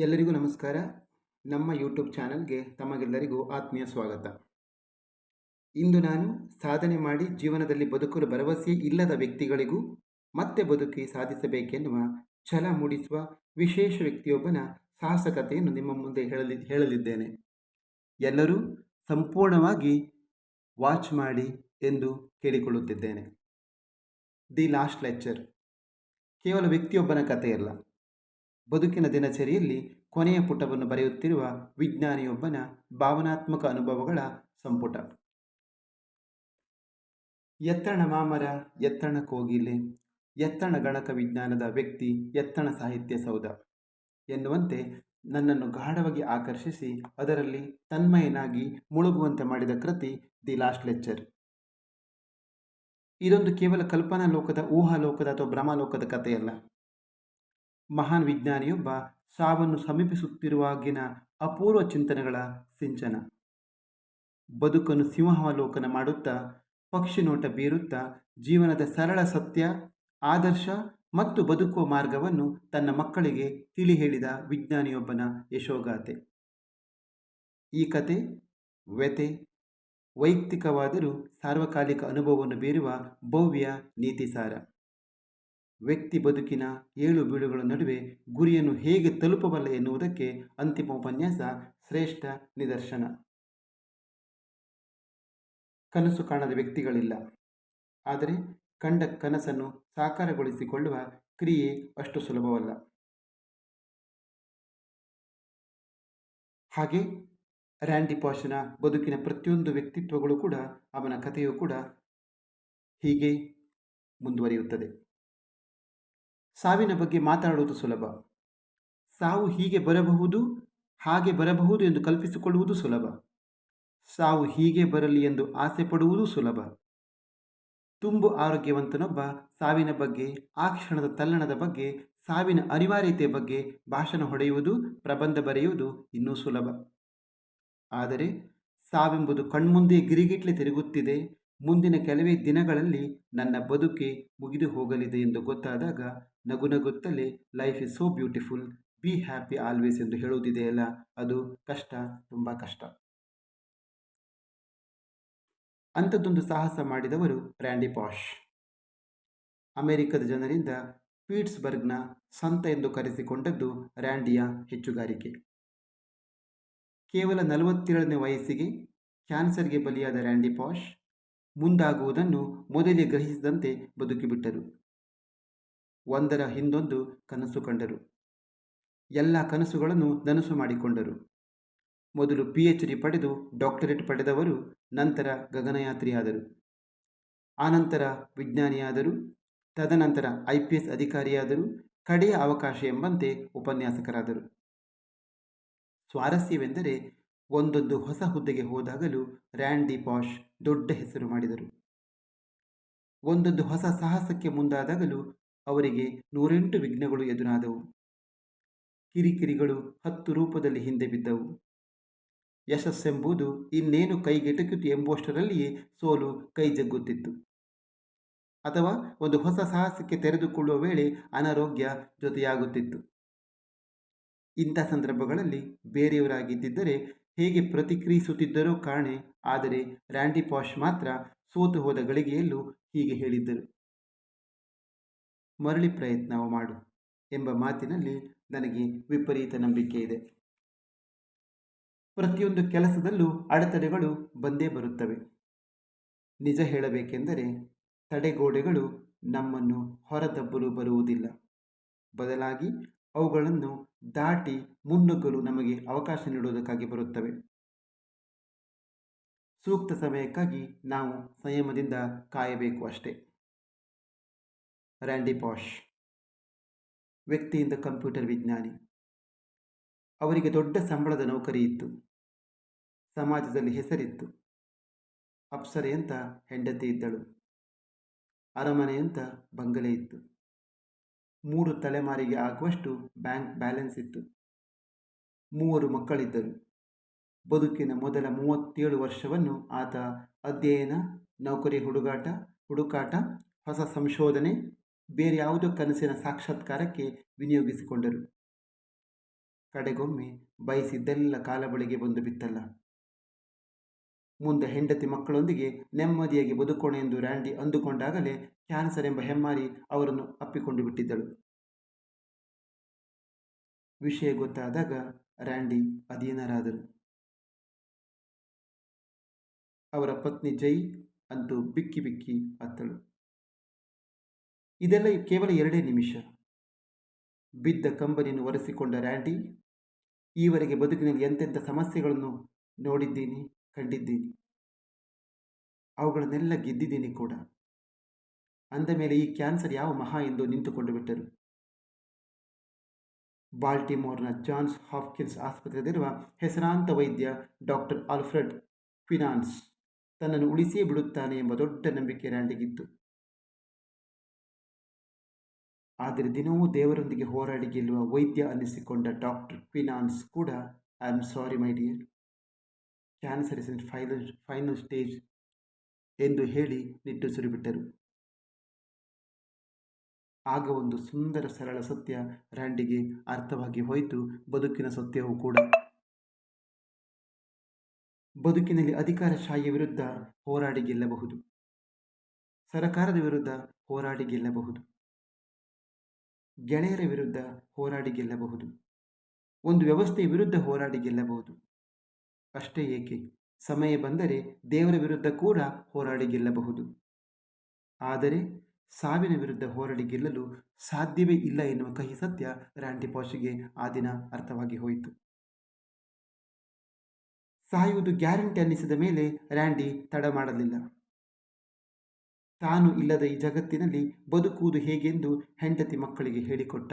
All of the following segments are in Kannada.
ಎಲ್ಲರಿಗೂ ನಮಸ್ಕಾರ. ನಮ್ಮ ಯೂಟ್ಯೂಬ್ ಚಾನಲ್ಗೆ ತಮಗೆಲ್ಲರಿಗೂ ಆತ್ಮೀಯ ಸ್ವಾಗತ. ಇಂದು ನಾನು ಸಾಧನೆ ಮಾಡಿ ಜೀವನದಲ್ಲಿ ಬದುಕಲು ಭರವಸೆ ಇಲ್ಲದ ವ್ಯಕ್ತಿಗಳಿಗೂ ಮತ್ತೆ ಬದುಕಿ ಸಾಧಿಸಬೇಕೆನ್ನುವ ಛಲ ಮೂಡಿಸುವ ವಿಶೇಷ ವ್ಯಕ್ತಿಯೊಬ್ಬನ ಸಾಹಸಕತೆಯನ್ನು ನಿಮ್ಮ ಮುಂದೆ ಹೇಳಲಿ, ಹೇಳಲಿದ್ದೇನೆ. ಎಲ್ಲರೂ ಸಂಪೂರ್ಣವಾಗಿ ವಾಚ್ ಮಾಡಿ ಎಂದು ಕೇಳಿಕೊಳ್ಳುತ್ತಿದ್ದೇನೆ. The last lecture. ಕೇವಲ ವ್ಯಕ್ತಿಯೊಬ್ಬನ ಕಥೆಯಲ್ಲ. ಬದುಕಿನ ದಿನಚರಿಯಲ್ಲಿ ಕೊನೆಯ ಪುಟವನ್ನು ಬರೆಯುತ್ತಿರುವ ವಿಜ್ಞಾನಿಯೊಬ್ಬನ ಭಾವನಾತ್ಮಕ ಅನುಭವಗಳ ಸಂಪುಟ. ಎತ್ತಣ ಮಾಮರ, ಎತ್ತಣ ಕೋಗಿಲೆ, ಎತ್ತಣ ಗಣಕ ವಿಜ್ಞಾನದ ವ್ಯಕ್ತಿ, ಎತ್ತಣ ಸಾಹಿತ್ಯ ಸೌಧ ಎನ್ನುವಂತೆ ನನ್ನನ್ನು ಗಾಢವಾಗಿ ಆಕರ್ಷಿಸಿ ಅದರಲ್ಲಿ ತನ್ಮಯನಾಗಿ ಮುಳುಗುವಂತೆ ಮಾಡಿದ ಕೃತಿ ದಿ ಲಾಸ್ಟ್ ಲೆಕ್ಚರ್. ಇದೊಂದು ಕೇವಲ ಕಲ್ಪನಾ ಲೋಕದ ಊಹಾಲೋಕದ ಅಥವಾ ಭ್ರಮಾಲೋಕದ ಕಥೆಯಲ್ಲ. ಮಹಾನ್ ವಿಜ್ಞಾನಿಯೊಬ್ಬ ಸಾವನ್ನು ಸಮೀಪಿಸುತ್ತಿರುವಾಗಿನ ಅಪೂರ್ವ ಚಿಂತನೆಗಳ ಸಿಂಚನ. ಬದುಕನ್ನು ಸಿಂಹಾವಲೋಕನ ಮಾಡುತ್ತಾ, ಪಕ್ಷಿ ನೋಟ ಬೀರುತ್ತಾ, ಜೀವನದ ಸರಳ ಸತ್ಯ, ಆದರ್ಶ ಮತ್ತು ಬದುಕುವ ಮಾರ್ಗವನ್ನು ತನ್ನ ಮಕ್ಕಳಿಗೆ ತಿಳಿ ಹೇಳಿದ ವಿಜ್ಞಾನಿಯೊಬ್ಬನ ಯಶೋಗಾಥೆ. ಈ ಕತೆ ವ್ಯತೆ ವೈಯಕ್ತಿಕವಾದರೂ ಸಾರ್ವಕಾಲಿಕ ಅನುಭವವನ್ನು ಬೀರುವ ಭವ್ಯ ನೀತಿಸಾರ. ವ್ಯಕ್ತಿ ಬದುಕಿನ ಏಳು ಬೀಳುಗಳ ನಡುವೆ ಗುರಿಯನ್ನು ಹೇಗೆ ತಲುಪಬಲ್ಲ ಎನ್ನುವುದಕ್ಕೆ ಅಂತಿಮ ಉಪನ್ಯಾಸ ಶ್ರೇಷ್ಠ ನಿದರ್ಶನ. ಕನಸು ಕಾಣದ ವ್ಯಕ್ತಿಗಳಿಲ್ಲ. ಆದರೆ ಕಂಡ ಕನಸನ್ನು ಸಾಕಾರಗೊಳಿಸಿಕೊಳ್ಳುವ ಕ್ರಿಯೆ ಅಷ್ಟು ಸುಲಭವಲ್ಲ. ಹಾಗೆ ರ್ಯಾಂಡಿ ಪಾಶನ ಬದುಕಿನ ಪ್ರತಿಯೊಂದು ವ್ಯಕ್ತಿತ್ವಗಳು ಕೂಡ ಅವನ ಕಥೆಯೂ ಕೂಡ ಹೀಗೆ ಮುಂದುವರಿಯುತ್ತದೆ. ಸಾವಿನ ಬಗ್ಗೆ ಮಾತನಾಡುವುದು ಸುಲಭ. ಸಾವು ಹೀಗೆ ಬರಬಹುದು, ಹಾಗೆ ಬರಬಹುದು ಎಂದು ಕಲ್ಪಿಸಿಕೊಳ್ಳುವುದು ಸುಲಭ. ಸಾವು ಹೀಗೆ ಬರಲಿ ಎಂದು ಆಸೆ ಪಡುವುದು ಸುಲಭ. ತುಂಬು ಆರೋಗ್ಯವಂತನೊಬ್ಬ ಸಾವಿನ ಬಗ್ಗೆ, ಆ ಕ್ಷಣದ ತಲ್ಲಣದ ಬಗ್ಗೆ, ಸಾವಿನ ಅನಿವಾರ್ಯತೆಯ ಬಗ್ಗೆ ಭಾಷಣ ಹೊಡೆಯುವುದು, ಪ್ರಬಂಧ ಬರೆಯುವುದು ಇನ್ನೂ ಸುಲಭ. ಆದರೆ ಸಾವೆಂಬುದು ಕಣ್ಮುಂದೆ ಗಿರಿಗಿಟ್ಲೆ ತಿರುಗುತ್ತಿದೆ ಮುಂದಿನ ಕೆಲವೇ ದಿನಗಳಲ್ಲಿ ನನ್ನ ಬದುಕೆ ಮುಗಿದು ಹೋಗಲಿದೆ ಎಂದು ಗೊತ್ತಾದಾಗ ನಗು ನಗುತ್ತಲೇ life is so beautiful be happy always ಎಂದು ಹೇಳುವುದಿದೆಯಲ್ಲ, ಅದು ಕಷ್ಟ, ತುಂಬ ಕಷ್ಟ. ಅಂಥದ್ದೊಂದು ಸಾಹಸ ಮಾಡಿದವರು ರ್ಯಾಂಡಿ ಪಾಶ್ ಅಮೆರಿಕದ ಜನರಿಂದ ಪೀಟ್ಸ್ಬರ್ಗ್ನ ಸಂತ ಎಂದು ಕರೆಸಿಕೊಂಡದ್ದು ರ್ಯಾಂಡಿಯ ಹೆಚ್ಚುಗಾರಿಕೆ. ಕೇವಲ ನಲವತ್ತೇಳನೇ ವಯಸ್ಸಿಗೆ ಕ್ಯಾನ್ಸರ್ಗೆ ಬಲಿಯಾದ ರ್ಯಾಂಡಿ ಪಾಶ್ ಮುಂದಾಗುವುದನ್ನು ಮೊದಲೇ ಗ್ರಹಿಸಿದಂತೆ ಬದುಕಿಬಿಟ್ಟರು. ಒಂದರ ಹಿಂದೊಂದು ಕನಸು ಕಂಡರು. ಎಲ್ಲ ಕನಸುಗಳನ್ನು ನನಸು ಮಾಡಿಕೊಂಡರು. ಮೊದಲು ಪಿ ಎಚ್ ಡಿ ಪಡೆದು ಡಾಕ್ಟರೇಟ್ ಪಡೆದವರು, ನಂತರ ಗಗನಯಾತ್ರಿಯಾದರು. ಆನಂತರ ವಿಜ್ಞಾನಿಯಾದರು. ತದನಂತರ ಐ ಪಿ ಎಸ್ ಅಧಿಕಾರಿಯಾದರು. ಕಡೆಯ ಅವಕಾಶ ಎಂಬಂತೆ ಉಪನ್ಯಾಸಕರಾದರು. ಸ್ವಾರಸ್ಯವೆಂದರೆ ಒಂದೊಂದು ಹೊಸ ಹುದ್ದೆಗೆ ಹೋದಾಗಲೂ ರ್ಯಾಂಡಿ ಪಾಶ್ ದೊಡ್ಡ ಹೆಸರು ಮಾಡಿದರು. ಒಂದೊಂದು ಹೊಸ ಸಾಹಸಕ್ಕೆ ಮುಂದಾದಾಗಲೂ ಅವರಿಗೆ ನೂರೆಂಟು ವಿಘ್ನಗಳು ಎದುರಾದವು. ಕಿರಿಕಿರಿಗಳು ಹತ್ತು ರೂಪದಲ್ಲಿ ಹಿಂದೆ ಬಿದ್ದವು. ಯಶಸ್ಸೆಂಬುದು ಇನ್ನೇನು ಕೈಗೆಟಕಿತು ಎಂಬುವಷ್ಟರಲ್ಲಿಯೇ ಸೋಲು ಕೈ ಜಗ್ಗುತ್ತಿತ್ತು ಅಥವಾ ಒಂದು ಹೊಸ ಸಾಹಸಕ್ಕೆ ತೆರೆದುಕೊಳ್ಳುವ ವೇಳೆ ಅನಾರೋಗ್ಯ ಜೊತೆಯಾಗುತ್ತಿತ್ತು. ಇಂಥ ಸಂದರ್ಭಗಳಲ್ಲಿ ಬೇರೆಯವರಾಗಿದ್ದರೆ ಹೇಗೆ ಪ್ರತಿಕ್ರಿಯಿಸುತ್ತಿದ್ದರೋ ಕಾಣೆ. ಆದರೆ ರ್ಯಾಂಡಿ ಪಾಶ್ ಮಾತ್ರ ಸೋತು ಹೋದ ಗಳಿಗೆಯಲ್ಲೂ ಹೀಗೆ ಹೇಳಿದ್ದರು. ಮರಳಿ ಪ್ರಯತ್ನ ಮಾಡು ಎಂಬ ಮಾತಿನಲ್ಲಿ ನನಗೆ ವಿಪರೀತ ನಂಬಿಕೆ ಇದೆ. ಪ್ರತಿಯೊಂದು ಕೆಲಸದಲ್ಲೂ ಅಡೆತಡೆಗಳು ಬಂದೇ ಬರುತ್ತವೆ. ನಿಜ ಹೇಳಬೇಕೆಂದರೆ ತಡೆಗೋಡೆಗಳು ನಮ್ಮನ್ನು ಹೊರದಬ್ಬಲು ಬರುವುದಿಲ್ಲ. ಬದಲಾಗಿ ಅವುಗಳನ್ನು ದಾಟಿ ಮುನ್ನುಗ್ಗಲು ನಮಗೆ ಅವಕಾಶ ನೀಡುವುದಕ್ಕಾಗಿ ಬರುತ್ತವೆ. ಸೂಕ್ತ ಸಮಯಕ್ಕಾಗಿ ನಾವು ಸಂಯಮದಿಂದ ಕಾಯಬೇಕು ಅಷ್ಟೇ. ರ್ಯಾಂಡಿ ಪಾಶ್ ವ್ಯಕ್ತಿಯಿಂದ ಕಂಪ್ಯೂಟರ್ ವಿಜ್ಞಾನಿ. ಅವರಿಗೆ ದೊಡ್ಡ ಸಂಬಳದ ನೌಕರಿ ಇತ್ತು. ಸಮಾಜದಲ್ಲಿ ಹೆಸರಿತ್ತು. ಅಪ್ಸರೆಯಂತ ಹೆಂಡತಿ ಇದ್ದಳು. ಅರಮನೆಯಂತ ಬಂಗಲೆ ಇತ್ತು. ಮೂರು ತಲೆಮಾರಿಗೆ ಆಗುವಷ್ಟು ಬ್ಯಾಂಕ್ ಬ್ಯಾಲೆನ್ಸ್ ಇತ್ತು. ಮೂವರು ಮಕ್ಕಳಿದ್ದರು. ಬದುಕಿನ ಮೊದಲ ಮೂವತ್ತೇಳು ವರ್ಷವನ್ನು ಆತ ಅಧ್ಯಯನ, ನೌಕರಿ ಹುಡುಗಾಟ, ಹುಡುಕಾಟ, ಹೊಸ ಸಂಶೋಧನೆ, ಬೇರೆ ಯಾವುದೋ ಕನಸಿನ ಸಾಕ್ಷಾತ್ಕಾರಕ್ಕೆ ವಿನಿಯೋಗಿಸಿಕೊಂಡರು. ಕಡೆಗೊಮ್ಮೆ ಬಯಸಿದ್ದೆಲ್ಲ ಕಾಲ ಬಳಿಗೆ ಬಂದು ಬಿತ್ತಲ್ಲ. ಮುಂದೆ ಹೆಂಡತಿ ಮಕ್ಕಳೊಂದಿಗೆ ನೆಮ್ಮದಿಯಾಗಿ ಬದುಕೋಣ ಎಂದು ರ್ಯಾಂಡಿ ಅಂದುಕೊಂಡಾಗಲೇ ಕ್ಯಾನ್ಸರ್ ಎಂಬ ಹೆಮ್ಮಾರಿ ಅವರನ್ನು ಅಪ್ಪಿಕೊಂಡು ಬಿಟ್ಟಿದ್ದಳು. ವಿಷಯ ಗೊತ್ತಾದಾಗ ರ್ಯಾಂಡಿ ಅಧೀನರಾದರು. ಅವರ ಪತ್ನಿ ಜೈ ಅಂತೂ ಬಿಕ್ಕಿ ಬಿಕ್ಕಿ ಅತ್ತಳು. ಇದೆಲ್ಲ ಕೇವಲ ಎರಡೇ ನಿಮಿಷ. ಬಿದ್ದ ಕಂಬನಿಯನ್ನು ಒರೆಸಿಕೊಂಡ ರ್ಯಾಂಡಿ, ಈವರೆಗೆ ಬದುಕಿನಲ್ಲಿ ಎಂತೆಂಥ ಸಮಸ್ಯೆಗಳನ್ನು ನೋಡಿದ್ದೀನಿ. ಕಂಡಿದ್ದೀನಿ. ಅವುಗಳನ್ನೆಲ್ಲ ಗೆದ್ದಿದ್ದೀನಿ ಕೂಡ. ಅಂದ ಮೇಲೆ ಈ ಕ್ಯಾನ್ಸರ್ ಯಾವ ಮಹಾ ಎಂದು ನಿಂತುಕೊಂಡು ಬಿಟ್ಟರು. ಬಾಲ್ಟಿಮೋರ್ನ ಜಾನ್ಸ್ ಹಾಪ್ಕಿನ್ಸ್ ಆಸ್ಪತ್ರೆಯಲ್ಲಿರುವ ಹೆಸರಾಂತ ವೈದ್ಯ ಡಾಕ್ಟರ್ ಆಲ್ಫ್ರೆಡ್ ಫಿನಾನ್ಸ್ ತನ್ನನ್ನು ಉಳಿಸಿಯೇ ಬಿಡುತ್ತಾನೆ ಎಂಬ ದೊಡ್ಡ ನಂಬಿಕೆ ರ್ಯಾಂಡಿಗಿತ್ತು ಆದರೆ ದಿನವೂ ದೇವರೊಂದಿಗೆ ಹೋರಾಡಿ ಗೆಲ್ಲುವ ವೈದ್ಯ ಅನ್ನಿಸಿಕೊಂಡ ಡಾಕ್ಟರ್ ಫಿನಾನ್ಸ್ ಕೂಡ, I am sorry my dear. Cancer is in final final stage ಎಂದು ಹೇಳಿ ನಿಟ್ಟುಸಿರುಬಿಟ್ಟರು ಆಗ ಒಂದು ಸುಂದರ ಸರಳ ಸತ್ಯ ರ್ಯಾಂಡಿಗೆ ಅರ್ಥವಾಗಿ ಹೋಯಿತು. ಬದುಕಿನ ಸತ್ಯವೂ ಕೂಡ. ಬದುಕಿನಲ್ಲಿ ಅಧಿಕಾರಶಾಹಿಯ ವಿರುದ್ಧ ಹೋರಾಡಿ ಗೆಲ್ಲಬಹುದು. ಸರಕಾರದ ವಿರುದ್ಧ ಹೋರಾಡಿ ಗೆಲ್ಲಬಹುದು. ಗೆಳೆಯರ ವಿರುದ್ಧ ಹೋರಾಡಿ ಗೆಲ್ಲಬಹುದು. ಒಂದು ವ್ಯವಸ್ಥೆಯ ವಿರುದ್ಧ ಹೋರಾಡಿ ಗೆಲ್ಲಬಹುದು. ಅಷ್ಟೇ ಏಕೆ? ಸಮಯ ಬಂದರೆ ದೇವರ ವಿರುದ್ಧ ಕೂಡ ಹೋರಾಡಿ ಗೆಲ್ಲಬಹುದು. ಆದರೆ ಸಾವಿನ ವಿರುದ್ಧ ಹೋರಾಡಿ ಗೆಲ್ಲಲು ಸಾಧ್ಯವೇ ಇಲ್ಲ ಎನ್ನುವ ಕಹಿ ಸತ್ಯ ರಾಂಡಿ ಪಾಶಿಗೆ ಆ ದಿನ ಅರ್ಥವಾಗಿ ಹೋಯಿತು. ಸಾಯುವುದು ಗ್ಯಾರಂಟಿ ಅನ್ನಿಸಿದ ಮೇಲೆ ರ್ಯಾಂಡಿ ತಡ ಮಾಡಲಿಲ್ಲ. ತಾನು ಇಲ್ಲದ ಈ ಜಗತ್ತಿನಲ್ಲಿ ಬದುಕುವುದು ಹೇಗೆಂದು ಹೆಂಡತಿ ಮಕ್ಕಳಿಗೆ ಹೇಳಿಕೊಟ್ಟ.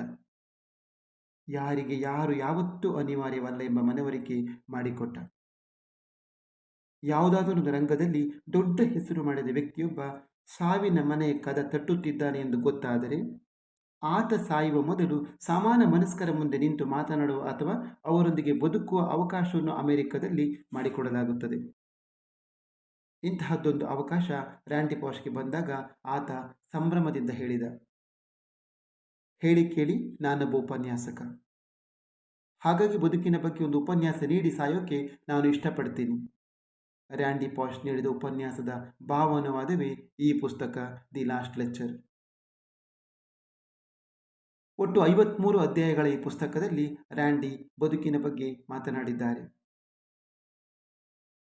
ಯಾರಿಗೆ ಯಾರು ಯಾವತ್ತೂ ಅನಿವಾರ್ಯವಲ್ಲ ಎಂಬ ಮನವರಿಕೆ ಮಾಡಿಕೊಟ್ಟ. ಯಾವುದಾದರೊಂದು ರಂಗದಲ್ಲಿ ದೊಡ್ಡ ಹೆಸರು ಮಾಡಿದ ವ್ಯಕ್ತಿಯೊಬ್ಬ ಸಾವಿನ ಮನೆಯ ಕದ ತಟ್ಟುತ್ತಿದ್ದಾನೆ ಎಂದು ಗೊತ್ತಾದರೆ, ಆತ ಸಾಯುವ ಮೊದಲು ಸಮಾನ ಮನಸ್ಕರ ಮುಂದೆ ನಿಂತು ಮಾತನಾಡುವ ಅಥವಾ ಅವರೊಂದಿಗೆ ಬದುಕುವ ಅವಕಾಶವನ್ನು ಅಮೆರಿಕದಲ್ಲಿ ಮಾಡಿಕೊಡಲಾಗುತ್ತದೆ. ಇಂತಹದ್ದೊಂದು ಅವಕಾಶ ರ್ಯಾಂಡಿ ಪಾಶ್ಗೆ ಬಂದಾಗ ಆತ ಸಂಭ್ರಮದಿಂದ ಹೇಳಿದ, ಹೇಳಿ ಕೇಳಿ, ನಾನೊಬ್ಬ ಉಪನ್ಯಾಸಕ. ಹಾಗಾಗಿ ಬದುಕಿನ ಬಗ್ಗೆ ಒಂದು ಉಪನ್ಯಾಸ ನೀಡಿ ಸಾಯೋಕೆ ನಾನು ಇಷ್ಟಪಡ್ತೀನಿ. ರ್ಯಾಂಡಿ ಪಾಶ್ ನೀಡಿದ ಉಪನ್ಯಾಸದ ಭಾವನವಾದವೇ ಈ ಪುಸ್ತಕ ದಿ ಲಾಸ್ಟ್ ಲೆಕ್ಚರ್. ಒಟ್ಟು ಐವತ್ಮೂರು ಅಧ್ಯಾಯಗಳ ಈ ಪುಸ್ತಕದಲ್ಲಿ ರ್ಯಾಂಡಿ ಬದುಕಿನ ಬಗ್ಗೆ ಮಾತನಾಡಿದ್ದಾರೆ.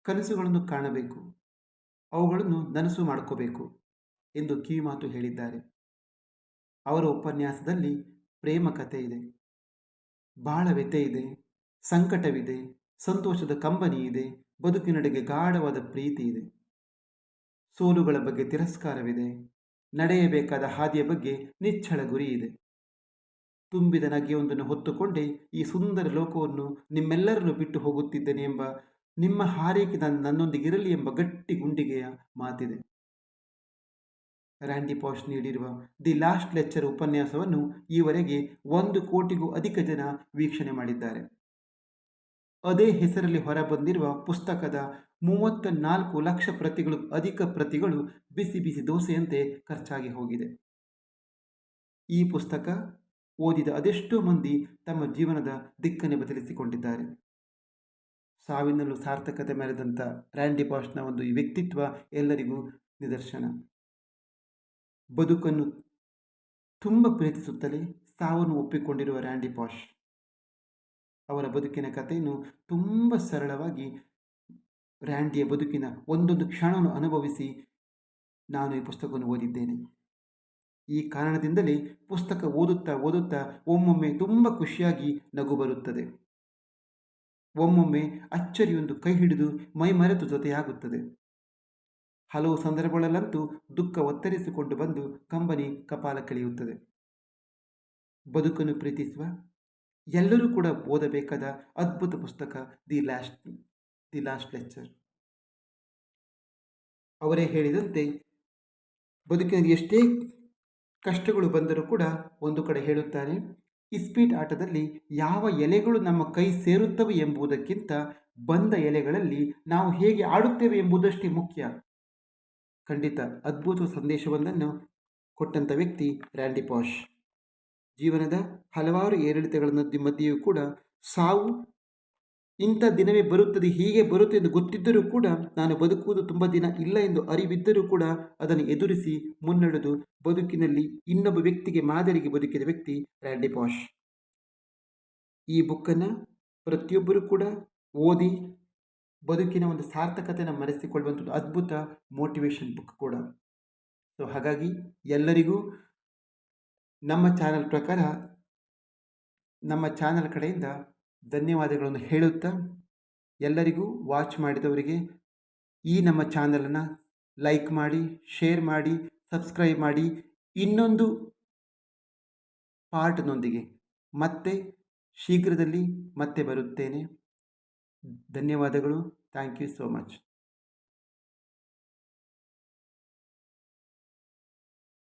ಕನಸುಗಳನ್ನು ಕಾಣಬೇಕು. ಅವುಗಳನ್ನು ನನಸು ಮಾಡ್ಕೋಬೇಕು ಎಂದು ಕಿವಿಮಾತು ಹೇಳಿದ್ದಾರೆ. ಅವರ ಉಪನ್ಯಾಸದಲ್ಲಿ ಪ್ರೇಮ ಕಥೆ ಇದೆ. ಬಹಳ ವ್ಯಥೆ ಇದೆ. ಸಂಕಟವಿದೆ. ಸಂತೋಷದ ಕಂಬನಿ ಇದೆ. ಬದುಕಿನಡೆಗೆ ಗಾಢವಾದ ಪ್ರೀತಿ ಇದೆ. ಸೋಲುಗಳ ಬಗ್ಗೆ ತಿರಸ್ಕಾರವಿದೆ. ನಡೆಯಬೇಕಾದ ಹಾದಿಯ ಬಗ್ಗೆ ನಿಚ್ಚಳ ಗುರಿ ಇದೆ. ತುಂಬಿದ ನಗೆಯೊಂದನ್ನು ಹೊತ್ತುಕೊಂಡೇ ಈ ಸುಂದರ ಲೋಕವನ್ನು ನಿಮ್ಮೆಲ್ಲರನ್ನು ಬಿಟ್ಟು ಹೋಗುತ್ತಿದ್ದೇನೆ ಎಂಬ ನಿಮ್ಮ ಹಾರೈಕೆ ನನ್ನ ನನ್ನೊಂದಿಗಿರಲಿ ಎಂಬ ಗಟ್ಟಿ ಗುಂಡಿಗೆಯ ಮಾತಿದೆ. ರ್ಯಾಂಡಿ ಪಾಶ್ ನೀಡಿರುವ ದಿ ಲಾಸ್ಟ್ ಲೆಕ್ಚರ್ ಉಪನ್ಯಾಸವನ್ನು ಈವರೆಗೆ ಒಂದು ಕೋಟಿಗೂ ಅಧಿಕ ಜನ ವೀಕ್ಷಣೆ ಮಾಡಿದ್ದಾರೆ. ಅದೇ ಹೆಸರಲ್ಲಿ ಹೊರಬಂದಿರುವ ಪುಸ್ತಕದ ಮೂವತ್ತ ನಾಲ್ಕು ಲಕ್ಷ ಪ್ರತಿಗಳು, ಅಧಿಕ ಪ್ರತಿಗಳು ಬಿಸಿ ಬಿಸಿ ದೋಸೆಯಂತೆ ಖರ್ಚಾಗಿ ಹೋಗಿದೆ. ಈ ಪುಸ್ತಕ ಓದಿದ ಅದೆಷ್ಟೋ ಮಂದಿ ತಮ್ಮ ಜೀವನದ ದಿಕ್ಕನ್ನೇ ಬದಲಿಸಿಕೊಂಡಿದ್ದಾರೆ. ಸಾವಿನಲ್ಲೂ ಸಾರ್ಥಕತೆ ಮೆರೆದಂಥ ರ್ಯಾಂಡಿ ಪಾಶ್ನ ಒಂದು ವ್ಯಕ್ತಿತ್ವ ಎಲ್ಲರಿಗೂ ನಿದರ್ಶನ. ಬದುಕನ್ನು ತುಂಬ ಪ್ರೀತಿಸುತ್ತಲೇ ಸಾವನ್ನು ಒಪ್ಪಿಕೊಂಡಿರುವ ರ್ಯಾಂಡಿ ಪಾಶ್ ಅವರ ಬದುಕಿನ ಕಥೆಯನ್ನು ತುಂಬ ಸರಳವಾಗಿ ರ್ಯಾಂಡಿಯ ಬದುಕಿನ ಒಂದೊಂದು ಕ್ಷಣವನ್ನು ಅನುಭವಿಸಿ ನಾನು ಈ ಪುಸ್ತಕವನ್ನು ಓದಿದ್ದೇನೆ. ಈ ಕಾರಣದಿಂದಲೇ ಪುಸ್ತಕ ಓದುತ್ತಾ ಓದುತ್ತಾ ಒಮ್ಮೊಮ್ಮೆ ತುಂಬ ಖುಷಿಯಾಗಿ ನಗು ಬರುತ್ತದೆ. ಒಮ್ಮೊಮ್ಮೆ ಅಚ್ಚರಿಯೊಂದು ಕೈ ಹಿಡಿದು ಮೈ ಮರೆತು ಜೊತೆಯಾಗುತ್ತದೆ. ಹಲವು ಸಂದರ್ಭಗಳಲ್ಲಂತೂ ದುಃಖ ಒತ್ತರಿಸಿಕೊಂಡು ಬಂದು ಕಂಬನಿ ಕಪಾಲ ಕಳೆಯುತ್ತದೆ. ಬದುಕನ್ನು ಪ್ರೀತಿಸುವ ಎಲ್ಲರೂ ಕೂಡ ಓದಬೇಕಾದ ಅದ್ಭುತ ಪುಸ್ತಕ, the last the last lecture. ಅವರೇ ಹೇಳಿದಂತೆ, ಬದುಕಿನಲ್ಲಿ ಎಷ್ಟೇ ಕಷ್ಟಗಳು ಬಂದರೂ ಕೂಡ ಒಂದು ಕಡೆ ಹೇಳುತ್ತಾರೆ ಇಸ್ಪೀಟ್ ಆಟದಲ್ಲಿ ಯಾವ ಎಲೆಗಳು ನಮ್ಮ ಕೈ ಸೇರುತ್ತವೆ ಎಂಬುದಕ್ಕಿಂತ ಬಂದ ಎಲೆಗಳಲ್ಲಿ ನಾವು ಹೇಗೆ ಆಡುತ್ತೇವೆ ಎಂಬುದಷ್ಟೇ ಮುಖ್ಯ. ಖಂಡಿತ ಅದ್ಭುತ ಸಂದೇಶವೊಂದನ್ನು ಕೊಟ್ಟಂಥ ವ್ಯಕ್ತಿ ರ್ಯಾಂಡಿ ಪಾಶ್ ಜೀವನದ ಹಲವಾರು ಏರಿಳಿತಗಳನ್ನು ಮಧ್ಯೆಯೂ ಕೂಡ ಸಾವು ಇಂಥ ದಿನವೇ ಬರುತ್ತದೆ, ಹೀಗೆ ಬರುತ್ತೆ ಎಂದು ಗೊತ್ತಿದ್ದರೂ ಕೂಡ ನಾನು ಬದುಕುವುದು ತುಂಬ ದಿನ ಇಲ್ಲ ಎಂದು ಅರಿವಿದ್ದರೂ ಕೂಡ ಅದನ್ನು ಎದುರಿಸಿ ಮುನ್ನಡೆದು ಬದುಕಿನಲ್ಲಿ ಇನ್ನೊಬ್ಬ ವ್ಯಕ್ತಿಗೆ ಮಾದರಿಗೆ ಬದುಕಿದ ವ್ಯಕ್ತಿ ರ್ಯಾಂಡಿ ಪಾಶ್ ಈ ಬುಕ್ಕನ್ನು ಪ್ರತಿಯೊಬ್ಬರೂ ಕೂಡ ಓದಿ ಬದುಕಿನ ಒಂದು ಸಾರ್ಥಕತೆಯನ್ನು ಮರೆಸಿಕೊಳ್ಳುವಂಥದ್ದು ಅದ್ಭುತ ಮೋಟಿವೇಶನ್ ಬುಕ್ ಕೂಡ. ಸೊ ಹಾಗಾಗಿ ಎಲ್ಲರಿಗೂ ನಮ್ಮ ಚಾನಲ್ ಪ್ರಕಾರ ನಮ್ಮ ಚಾನಲ್ ಕಡೆಯಿಂದ ಧನ್ಯವಾದಗಳನ್ನು ಹೇಳುತ್ತಾ ಎಲ್ಲರಿಗೂ ವಾಚ್ ಮಾಡಿದವರಿಗೆ ಈ ನಮ್ಮ ಚಾನಲನ್ನು ಲೈಕ್ ಮಾಡಿ ಶೇರ್ ಮಾಡಿ ಸಬ್ಸ್ಕ್ರೈಬ್ ಮಾಡಿ. ಇನ್ನೊಂದು ಪಾರ್ಟ್ನೊಂದಿಗೆ ಮತ್ತೆ ಶೀಘ್ರದಲ್ಲಿ ಮತ್ತೆ ಬರುತ್ತೇನೆ. ಧನ್ಯವಾದಗಳು. Thank you so much